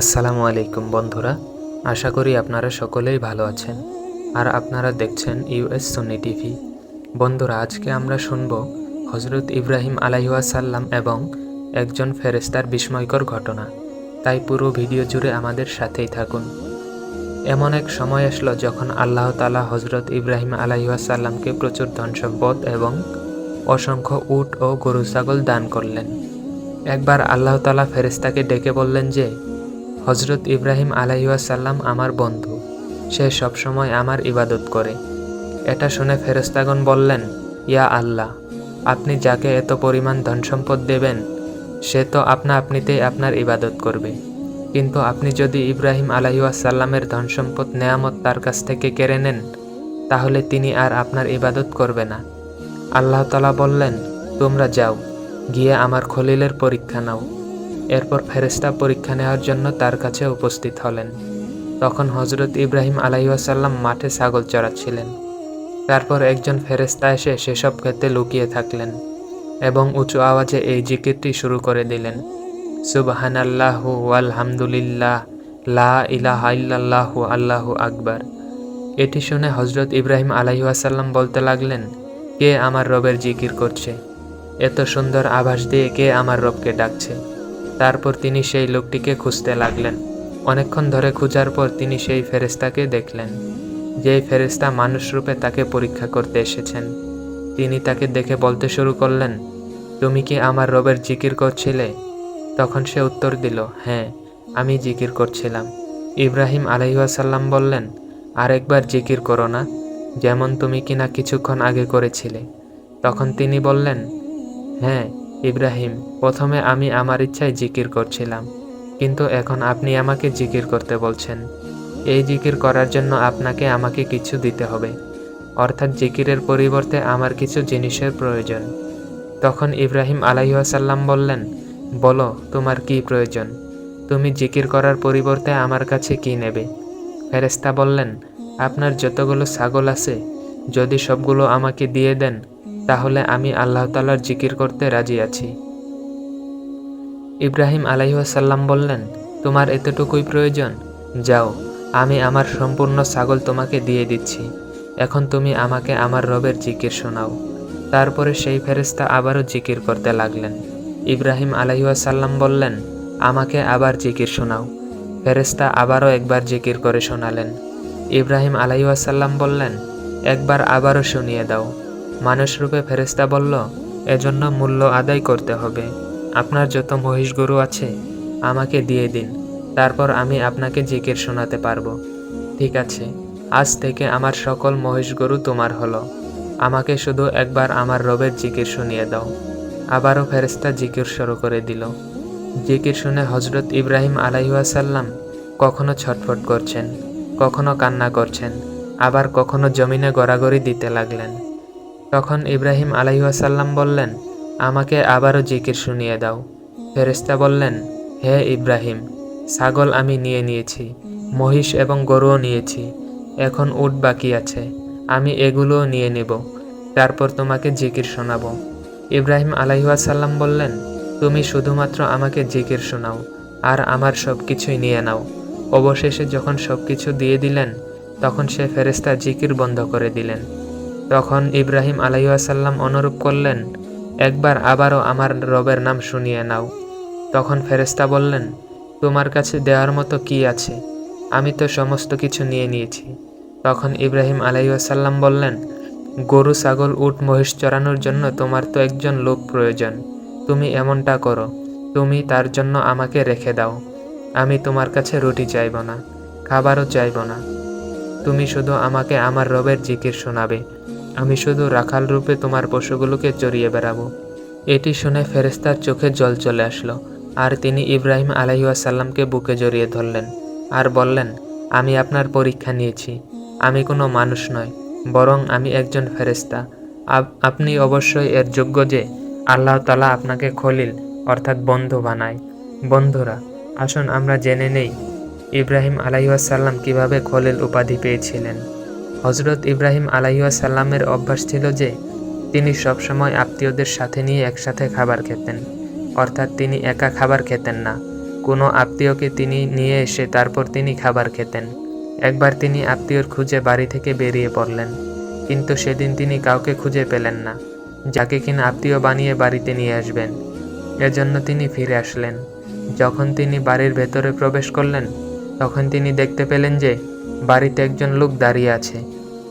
আসসালামু আলাইকুম বন্ধুরা, আশা করি আপনারা সকলেই ভালো আছেন আর আপনারা দেখছেন ইউএস সুন্নি টিভি। বন্ধুরা, আজকে আমরা শুনব হজরত ইব্রাহিম আলাইসাল্লাম এবং একজন ফেরেস্তার বিস্ময়কর ঘটনা। তাই পুরো ভিডিও জুড়ে আমাদের সাথেই থাকুন। এমন এক সময় আসলো যখন আল্লাহ তালা হজরত ইব্রাহিম আলাইসাল্লামকে প্রচুর ধন সম্পদ এবং অসংখ্য উট ও গরু ছাগল দান করলেন। একবার আল্লাহ তালা ফেরেস্তাকে ডেকে বললেন যে হজরত ইব্রাহিম আলাইসাল্লাম আমার বন্ধু। সে সবসময় আমার ইবাদত করে। এটা শুনে ফেরেস্তাগণ বললেন, ইয়া আল্লাহ, আপনি যাকে এত পরিমাণ ধন সম্পদ দেবেন, সে তো আপনা আপনিতেই আপনার ইবাদত করবে। কিন্তু আপনি যদি ইব্রাহিম আলাইসাল্লামের ধন সম্পদ নেয়ামত তার কাছ থেকে কেড়ে নেন, তাহলে তিনি আর আপনার ইবাদত করবে না। আল্লাহ তালা বললেন, তোমরা যাও, গিয়ে আমার খলিলের পরীক্ষা নাও। এরপর ফেরেস্তা পরীক্ষা নেওয়ার জন্য তার কাছে উপস্থিত হলেন। তখন হজরত ইব্রাহিম আলাইসাল্লাম মাঠে ছাগল চড়াচ্ছিলেন। তারপর একজন ফেরেস্তা এসে সেসব ক্ষেত্রে লুকিয়ে থাকলেন এবং উঁচু আওয়াজে এই জিকিরটি শুরু করে দিলেন। সুবহানাল্লাহু আলহামদুলিল্লাহ লা ইলাহা ইল্লাল্লাহু, আল্লাহু আকবার। এটি শুনে হজরত ইব্রাহিম আলাইসাল্লাম বলতে লাগলেন, কে আমার রবের জিকির করছে? এত সুন্দর আভাস দিয়ে কে আমার রবকে ডাকছে? তারপর তিনি সেই লোকটিকে খুঁজতে লাগলেন। অনেকক্ষণ ধরে খোঁজার পর তিনি সেই ফেরেস্তাকে দেখলেন, যেই ফেরেস্তা মানুষ রূপে তাকে পরীক্ষা করতে এসেছেন। তিনি তাকে দেখে বলতে শুরু করলেন, তুমি কি আমার রবের জিকির করছিলে? তখন সে উত্তর দিল হ্যাঁ আমি জিকির করছিলাম। ইব্রাহিম আলহিহাসাল্লাম বললেন, আরেকবার জিকির করো না, যেমন তুমি কিনা কিছুক্ষণ আগে করেছিলে। তখন তিনি বললেন হ্যাঁ ইব্রাহিম, প্রথমে আমি আমার ইচ্ছায় জিকির করছিলাম, কিন্তু এখন আপনি আমাকে জিকির করতে বলছেন। এই জিকির করার জন্য আপনাকে আমাকে কিছু দিতে হবে। অর্থাৎ জিকিরের পরিবর্তে আমার কিছু জিনিসের প্রয়োজন। তখন ইব্রাহিম আলাইসাল্লাম বললেন, বলো, তোমার কি প্রয়োজন? তুমি জিকির করার পরিবর্তে আমার কাছে কি নেবে? ফেরেস্তা বললেন, আপনার যতগুলো ছাগল আছে, যদি সবগুলো আমাকে দিয়ে দেন তাহলে আমি আল্লাহ তালার জিকির করতে রাজি আছি। ইব্রাহিম আলাইসাল্লাম বললেন, তোমার এতটুকুই প্রয়োজন। যাও, আমি আমার সম্পূর্ণ ছাগল তোমাকে দিয়ে দিচ্ছি। এখন তুমি আমাকে আমার রবের জিকির শোনাও। তারপরে সেই ফেরেস্তা আবারও জিকির করতে লাগলেন। ইব্রাহিম আলাইসাল্লাম বললেন, আমাকে আবার জিকির শোনাও। ফেরেস্তা আবারও একবার জিকির করে শোনালেন। ইব্রাহিম আলাইসাল্লাম বললেন, একবার আবারও শুনিয়ে দাও। মানুষরূপে ফেরেস্তা বলল, এজন্য মূল্য আদায় করতে হবে। আপনার যত মহিষ গরু আছে, আমাকে দিয়ে দিন। তারপর আমি আপনাকে জিকির শোনাতে পারব। ঠিক আছে, আজ থেকে আমার সকল মহিষ গরু তোমার হলো। আমাকে শুধু একবার আমার রবের জিকির শুনিয়ে দাও। আবারও ফেরেস্তা জিকির শুরু করে দিল। জিকির শুনে হজরত ইব্রাহিম আলাইসাল্লাম কখনো ছটফট করছেন, কখনো কান্না করছেন, আবার কখনো জমিনে গড়াগড়ি দিতে লাগলেন। তখন ইব্রাহিম আলাইসাল্লাম বললেন, আমাকে আবারও জিকির শুনিয়ে দাও। ফেরেস্তা বললেন, হে ইব্রাহিম, ছাগল আমি নিয়ে নিয়েছি, মহিষ এবং গরুও নিয়েছি, এখন উট বাকি আছে, আমি এগুলোও নিয়ে নেব, তারপর তোমাকে জিকির শোনাবো। ইব্রাহিম আলাইসাল্লাম বললেন, তুমি শুধুমাত্র আমাকে জিকির শোনাও, আর আমার সব কিছুই নিয়ে নাও। অবশেষে যখন সব কিছু দিয়ে দিলেন, তখন সে ফেরেস্তা জিকির বন্ধ করে দিলেন। তখন ইব্রাহিম আলাইসাল্লাম অনুরূপ করলেন, একবার আবারও আমার রবের নাম শুনিয়ে নাও। তখন ফেরেস্তা বললেন, তোমার কাছে দেওয়ার মতো কি আছে? আমি তো সমস্ত কিছু নিয়ে নিয়েছি। তখন ইব্রাহিম আলাইসাল্লাম বললেন, গরু, ছাগল, উট, মহিষ চড়ানোর জন্য তোমার তো একজন লোক প্রয়োজন। তুমি এমনটা করো, তুমি তার জন্য আমাকে রেখে দাও। আমি তোমার কাছে রুটি চাইব না, খাবারও চাইব না। তুমি শুধু আমাকে আমার রবের জিকির শোনাবে। আমি শুধু রাখাল রূপে তোমার পশুগুলোকে চড়িয়ে বেড়াবো। এটি শুনে ফেরেস্তার চোখে জল চলে আসলো, আর তিনি ইব্রাহিম আলাইসাল্লামকে বুকে জড়িয়ে ধরলেন আর বললেন, আমি আপনার পরীক্ষা নিয়েছি। আমি কোনো মানুষ নয় বরং আমি একজন ফেরেস্তা আপনি অবশ্যই এর যোগ্য যে আল্লাহ তালা আপনাকে খলিল, অর্থাৎ বন্ধু বানায়। বন্ধুরা, আসুন আমরা জেনে নেই ইব্রাহিম আলাইসাল্লাম কীভাবে খলিল উপাধি পেয়েছিলেন। হজরত ইব্রাহিম আলাইসাল্লামের অভ্যাস ছিল যে, তিনি সবসময় আত্মীয়দের সাথে নিয়ে একসাথে খাবার খেতেন। অর্থাৎ তিনি একা খাবার খেতেন না। কোনো আত্মীয়কে তিনি নিয়ে এসে তারপর তিনি খাবার খেতেন। একবার তিনি আত্মীয়র খুঁজে বাড়ি থেকে বেরিয়ে পড়লেন। কিন্তু সেদিন তিনি কাউকে খুঁজে পেলেন না। যাকে কিনা আত্মীয় বানিয়ে বাড়িতে নিয়ে আসবেন। এজন্য তিনি ফিরে আসলেন। যখন তিনি বাড়ির ভেতরে প্রবেশ করলেন, তখন তিনি দেখতে পেলেন যে বাড়িতে একজন লোক দাঁড়িয়ে আছে।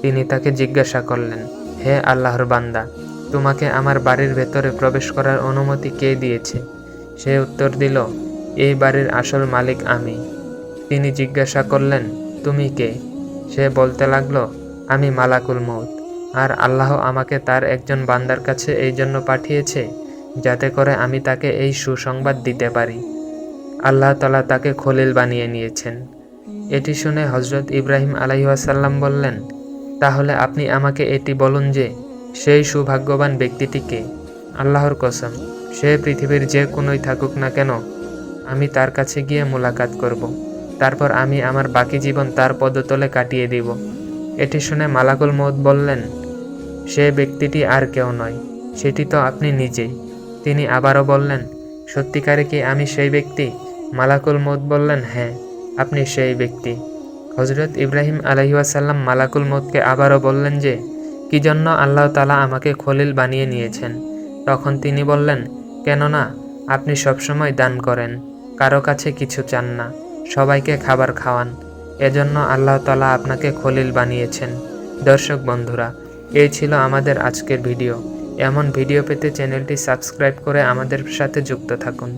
তিনি তাকে জিজ্ঞাসা করলেন, হে আল্লাহর বান্দা, তোমাকে আমার বাড়ির ভেতরে প্রবেশ করার অনুমতি কে দিয়েছে? সে উত্তর দিল, এই বাড়ির আসল মালিক আমি। তিনি জিজ্ঞাসা করলেন, তুমি কে? সে বলতে লাগল, আমি মালাকুল মৌত আর আল্লাহ আমাকে তার একজন বান্দার কাছে এই জন্য পাঠিয়েছে, যাতে করে আমি তাকে এই সুসংবাদ দিতে পারি। আল্লাহ তালা তাকে খলিল বানিয়ে নিয়েছেন। এটি শুনে হজরত ইব্রাহিম আলাইসাল্লাম বললেন, তাহলে আপনি আমাকে এটি বলুন যে, সেই সৌভাগ্যবান ব্যক্তিটিকে আল্লাহর কসম, সে পৃথিবীর যে কোনোই থাকুক না কেন, আমি তার কাছে গিয়ে মোলাকাত করব। তারপর আমি আমার বাকি জীবন তার পদতলে কাটিয়ে দিব। এটি শুনে মালাকুল মৌত বললেন, সে ব্যক্তিটি আর কেউ নয়, সেটি তো আপনি নিজেই। তিনি আবারও বললেন, সত্যিকারে কি আমি সেই ব্যক্তি? মালাকুল মৌত বললেন হ্যাঁ। আপনি সেই ব্যক্তি। হজরত ইব্রাহিম আলহিউসাল্লাম মালাকুল মৌতকে আবারও বললেন যে, কি জন্য আল্লাহ তালা আমাকে খলিল বানিয়ে নিয়েছেন? তখন তিনি বললেন, কেননা আপনি সবসময় দান করেন, কারও কাছে কিছু চান না, সবাইকে খাবার খাওয়ান। এজন্য আল্লাহ তালা আপনাকে খলিল বানিয়েছেন। দর্শক বন্ধুরা, এই ছিল আমাদের আজকের ভিডিও। এমন ভিডিও পেতে চ্যানেলটি সাবস্ক্রাইব করে আমাদের সাথে যুক্ত থাকুন।